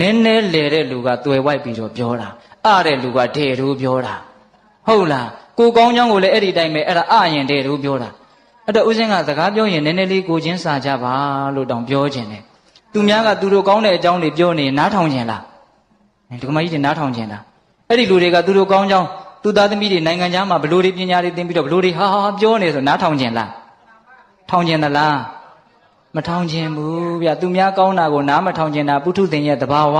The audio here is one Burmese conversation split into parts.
နည်းနည်းလေတဲ့လူကသွယ်ဝိုက်ပြီးတော့ပြောတာအတဲ့လူကတဲ့တို့ပြောတာဟုတ်လားကိုကောင်းချောင်းကိုလည်းအဲ့ဒီတိုင်းပဲအဲ့ဒါအရင်တဲ့တို့ပြောတာအဲ့တော့ဦးစင်းကစကားပြောရင်နည်းနည်းလေးကိုချင်းစာကြပါလို့တောင်ပြောခြင်းတယ်သူများကသူတို့ကောင်းတဲ့အကြောင်းတွေပြောနေရင်နားထောင်ခြင်းလားဒီကမကြီးတွေနားထောင်ခြင်းလားအဲ့ဒီလူတွေကသူတို့ကောင်းကြောင်းသူသားသမီးတွေနိုင်ငံခြားမှာဘလို့တွေပညာတွေသင်ပြီးတော့ဘလို့တွေဟာဟာပြောနေဆိုနားထောင်ခြင်းလားထောင်ခြင်းသလား မထောင်ခြင်းဘူးဗျသူများကောင်းတာကိုနားမထောင်ခြင်းတာပုထုသင်ရဲ့တဘာဝ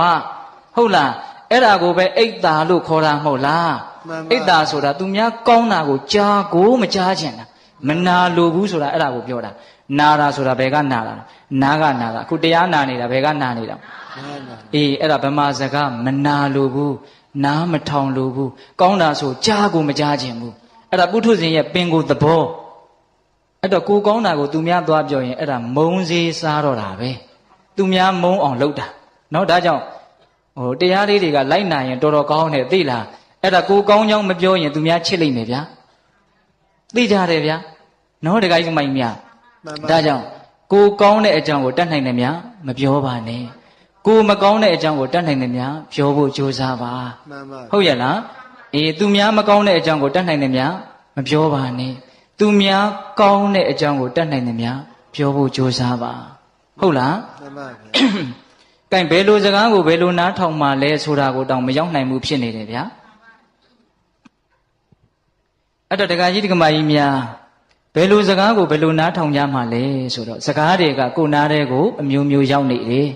ဟုတ်လားအဲ့ဒါကိုပဲအိတ်တာလို့ခေါ်တာမဟုတ်လားမှန်ပါအိတ်တာဆိုတာသူများကောင်းတာကိုကြားကိုမကြားခြင်းတာမနာလိုဘူးဆိုတာအဲ့ဒါကိုပြောတာနာတာဆိုတာဘယ်ကနာတာလဲနာကနာတာအခုတရားနာနေတာဘယ်ကနာနေတာမှန်ပါအေးအဲ့ဒါဗမာစကားမနာလိုဘူးနားမထောင်လိုဘူးကောင်းတာဆိုကြားကိုမကြားခြင်းဘူးအဲ့ဒါပုထုဇဉ်ရဲ့ပင်ကိုယ်သဘော အဲ့တော့ကိုကောင်းတာကိုသူများသွားပြောရင်အဲ့ဒါမုံစေးစားတော့တာပဲသူများမုံအောင်လုပ်တာနော်ဒါကြောင့်ဟိုတရားလေးတွေကလိုက်နိုင်ရင်တော်တော်ကောင်းတယ်သိလားအဲ့ဒါကိုကောင်းကြောင်းမပြောရင်သူများချစ်လိမ့်မယ်ဗျာသိကြတယ်ဗျာနော်တခါကြီးမိုင်မြဒါကြောင့်ကိုကောင်းတဲ့အကြောင်းကိုတတ်နိုင်တယ်များမပြောပါနဲ့ကိုမကောင်းတဲ့အကြောင်းကိုတတ်နိုင်တယ်များပြောဖို့ကြိုးစားပါဟုတ်ရဲ့လားအေးသူများမကောင်းတဲ့အကြောင်းကိုတတ်နိုင်တယ်များမပြောပါနဲ့ သူများကောင်းတဲ့အကြောင်းကိုတတ်နိုင်တယ်များပြောဖို့ကြိုးစားပါဟုတ်လားမှန်ပါဗျာကဲဘယ်လိုစကားကိုဘယ်လိုနားထောင်မှလဲဆိုတာကိုတောင်မရောက်နိုင်ဘူးဖြစ်နေတယ်ဗျာအဲ့တော့ဒကာကြီးဒကမကြီးများဘယ်လိုစကားကိုဘယ်လိုနားထောင်ကြမှာလဲဆိုတော့စကားတွေကကိုယ်နားတဲ့ကိုအမျိုးမျိုးရောက်နေတယ်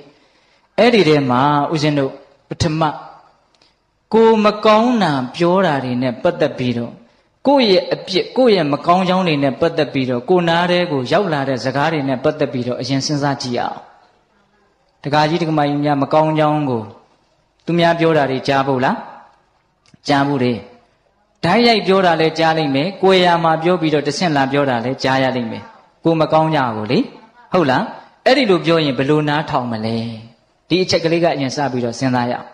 အဲ့ဒီထဲမှာဦးဇင်းတို့ပထမကိုမကောင်းတာပြောတာတွေနဲ့ပတ်သက်ပြီးတော့ ကိုယ့်ရဲ့အပြစ်ကိုယ့်ရဲ့မကောင်းကြောင်းတွေနဲ့ပတ်သက်ပြီးတော့ကိုယ်နားတဲ့ကိုရောက်လာတဲ့စကားတွေနဲ့ပတ်သက်ပြီးတော့အရင်စဉ်းစားကြည့်အောင်တက္ကကြီးတက္ကမကြီးများမကောင်းကြောင်းကိုသူများပြောတာတွေကြားဖို့လားကြားဖို့တယ်ဓာတ်ရိုက်ပြောတာလည်းကြားလိမ့်မယ်ကိုယ်ရမှာပြောပြီးတော့တဆင့်လာပြောတာလည်းကြားရလိမ့်မယ်ကိုမကောင်းကြဘူးလေဟုတ်လားအဲ့ဒီလိုပြောရင်ဘယ်လိုနားထောင်မလဲဒီအချက်ကလေးကအရင်စပြီးတော့စဉ်းစားရအောင်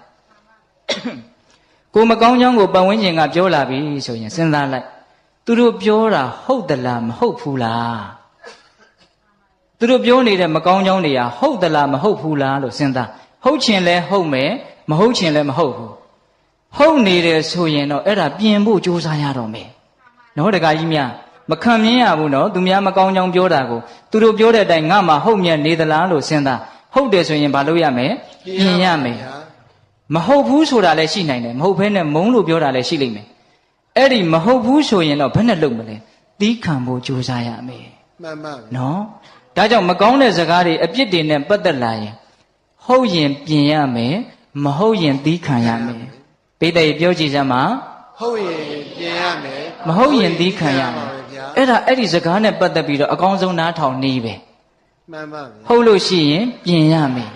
ကိုမကောင်းကြောင်းကိုပတ်ဝန်းကျင်ကပြောလာပြီဆိုရင်စဉ်းစားလိုက်သူတို့ပြောတာဟုတ်သလားမဟုတ်ဘူးလားသူတို့ပြောနေတဲ့မကောင်းကြောင်းတွေကဟုတ်သလားမဟုတ်ဘူးလားလို့စဉ်းစားဟုတ်ချင်လဲဟုတ်မယ်မဟုတ်ချင်လဲမဟုတ်ဘူးဟုတ်နေတယ်ဆိုရင်တော့အဲ့ဒါပြင်ဖို့ကြိုးစားရတော့မယ်နော်တကကြီးများမခံမြင်ရဘူးနော်သူများမကောင်းကြောင်းပြောတာကိုသူတို့ပြောတဲ့အတိုင်းငါမှဟုတ်မြတ်နေသလားလို့စဉ်းစားဟုတ်တယ်ဆိုရင်ဘာလုပ်ရမလဲပြင်ရမယ်ဗျာ မဟုတ်ဘူးဆိုတာလည်းရှိနိုင်တယ်မဟုတ်ဘဲနဲ့မုန်းလို့ပြောတာလည်းရှိလိမ့်မယ်အဲ့ဒီမဟုတ်ဘူးဆိုရင်တော့ဘယ်နဲ့လုပ်မလဲသီးခံဖို့ကြိုးစားရမယ်မှန်ပါဗျာနော်ဒါကြောင့်မကောင်းတဲ့စကားတွေအပြစ်တွေနဲ့ပတ်သက်လာရင်ဟုတ်ရင်ပြင်ရမယ်မဟုတ်ရင်သီးခံရမယ်ပိဋကပြောကြည့်စမ်းပါဟုတ်ရင်ပြင်ရမယ်မဟုတ်ရင်သီးခံရမယ်ဗျာအဲ့ဒါအဲ့ဒီစကားနဲ့ပတ်သက်ပြီးတော့အကောင်းဆုံးနားထောင်နေပဲမှန်ပါဗျာဟုတ်လို့ရှိရင်ပြင်ရမယ်